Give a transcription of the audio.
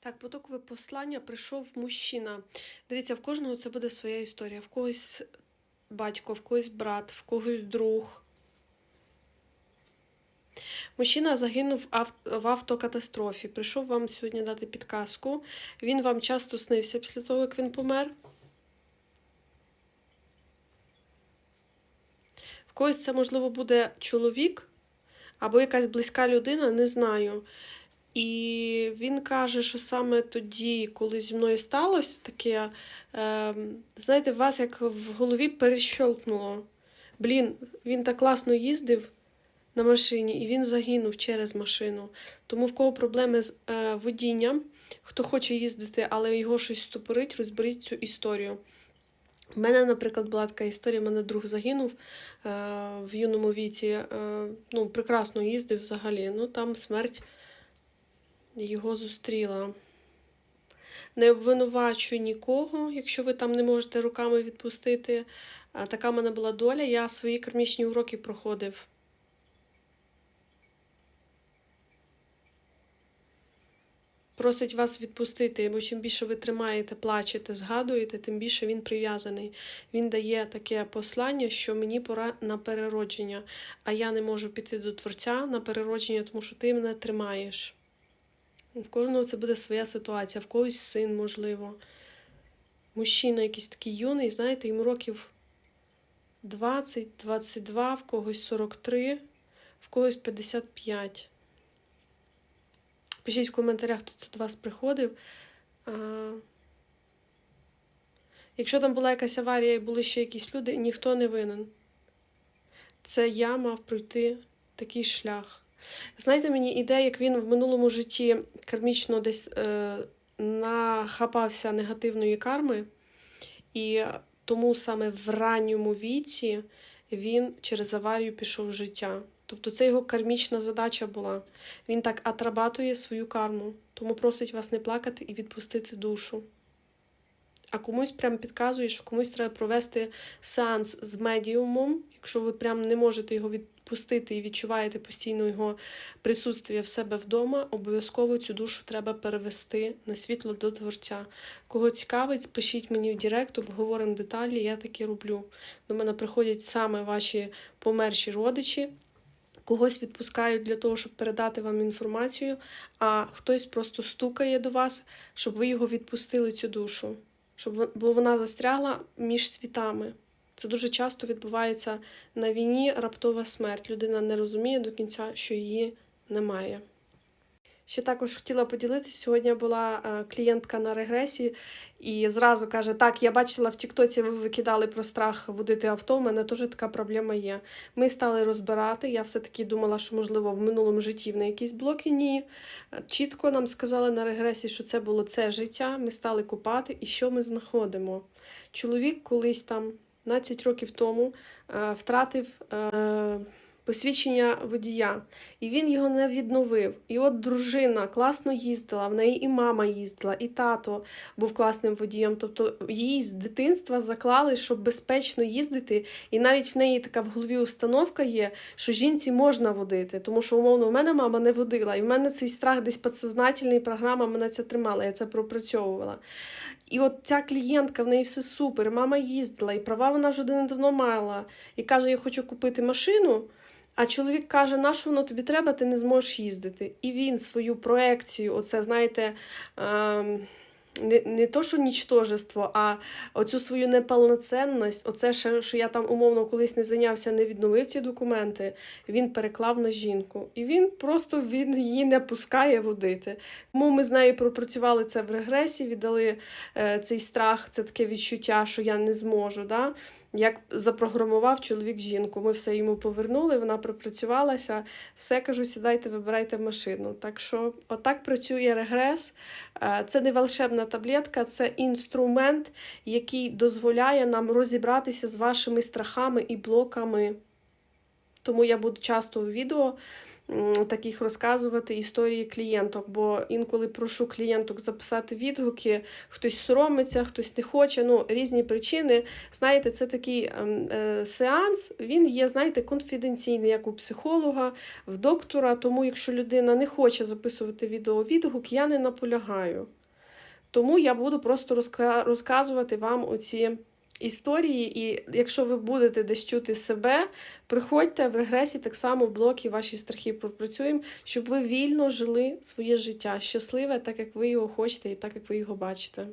Так, потокове послання прийшов мужчина. Дивіться, в кожного це буде своя історія. В когось батько, в когось брат, в когось друг. Мужчина загинув в автокатастрофі. Прийшов вам сьогодні дати підказку. Він вам часто снився після того, як він помер. В когось це, можливо, буде чоловік або якась близька людина, не знаю. І він каже, що саме тоді, коли зі мною сталося таке, е, знаєте, вас як в голові перещолкнуло. Блін, він так класно їздив на машині, і він загинув через машину. Тому в кого проблеми з е, водінням, хто хоче їздити, але його щось стопорить, розберіть цю історію. У мене, наприклад, була така історія, мене друг загинув е, в юному віці. Е, ну, прекрасно їздив взагалі. Ну там смерть його зустріла. Не обвинувачую нікого, якщо ви там не можете руками відпустити. Така в мене була доля. Я свої кармічні уроки проходив. Просить вас відпустити, бо чим більше ви тримаєте, плачете, згадуєте, тим більше він прив'язаний. Він дає таке послання, що мені пора на переродження, а я не можу піти до Творця на переродження, тому що ти мене тримаєш. В кожного це буде своя ситуація, в когось син, можливо. Мужчина якийсь такий юний, знаєте, йому років 20, 22, в когось 43, в когось 55. Пишіть в коментарях, хто це до вас приходив. Якщо там була якась аварія і були ще якісь люди, ніхто не винен. Це я мав пройти такий шлях. Знаєте, мені ідея, як він в минулому житті кармічно десь е, нахапався негативної карми, і тому саме в ранньому віці він через аварію пішов в життя. Тобто це його кармічна задача була. Він так атрабатує свою карму, тому просить вас не плакати і відпустити душу. А комусь прям підказує, що комусь треба провести сеанс з медіумом, якщо ви прям не можете його відпустити і відчуваєте постійно його присутствие в себе вдома, обов'язково цю душу треба перевести на світло до Творця. Кого цікавить, пишіть мені в Директ, обговоримо деталі, я таке роблю. До мене приходять саме ваші померші родичі. Когось відпускають для того, щоб передати вам інформацію, а хтось просто стукає до вас, щоб ви його відпустили, цю душу, щоб бо вона застряла між світами. Це дуже часто відбувається на війні раптова смерть. Людина не розуміє до кінця, що її немає. Ще також хотіла поділитися. Сьогодні була е, клієнтка на регресі і зразу каже: Так, я бачила в Тіктоці, ви викидали про страх водити авто. У мене теж така проблема є. Ми стали розбирати. Я все-таки думала, що можливо в минулому житті в неї якісь блоки. Ні. Е, Чітко нам сказали на регресі, що це було це життя. Ми стали копати, і що ми знаходимо? Чоловік колись там 15 років тому е, втратив. Посвідчення водія, і він його не відновив. І от дружина класно їздила, в неї і мама їздила, і тато був класним водієм. Тобто їй з дитинства заклали, щоб безпечно їздити. І навіть в неї така в голові установка є, що жінці можна водити. Тому що, умовно, у мене мама не водила, і в мене цей страх десь підсознательний, програма мене це тримала, я це пропрацьовувала. І от ця клієнтка, в неї все супер, мама їздила, і права вона вже давно мала. І каже: Я хочу купити машину. А чоловік каже, на що воно тобі треба, ти не зможеш їздити. І він свою проекцію, оце, знаєте, ем, не, не то, що нічтожество, а оцю свою неповноцінність, оце, що я там умовно колись не зайнявся, не відновив ці документи, він переклав на жінку. І він просто він її не пускає водити. Тому ми з нею пропрацювали це в регресі, віддали е, цей страх, це таке відчуття, що я не зможу. Да? Як запрограмував чоловік жінку. Ми все йому повернули, вона пропрацювалася. Все кажу, сідайте, вибирайте машину. Так що, отак працює регрес. Е, Це не волшебна таблетка, це інструмент, який дозволяє нам розібратися з вашими страхами і блоками. Тому я буду часто у відео таких розказувати історії клієнток, бо інколи прошу клієнток записати відгуки, хтось соромиться, хтось не хоче. Ну, різні причини. Знаєте, це такий ем, е, сеанс, він є, знаєте, конфіденційний, як у психолога, в доктора. Тому, якщо людина не хоче записувати відеовідгук, я не наполягаю. Тому я буду просто розказувати вам оці історії, і якщо ви будете десь чути себе, приходьте в регресі так само блоки ваші страхи пропрацюємо, щоб ви вільно жили своє життя, щасливе, так як ви його хочете і так як ви його бачите.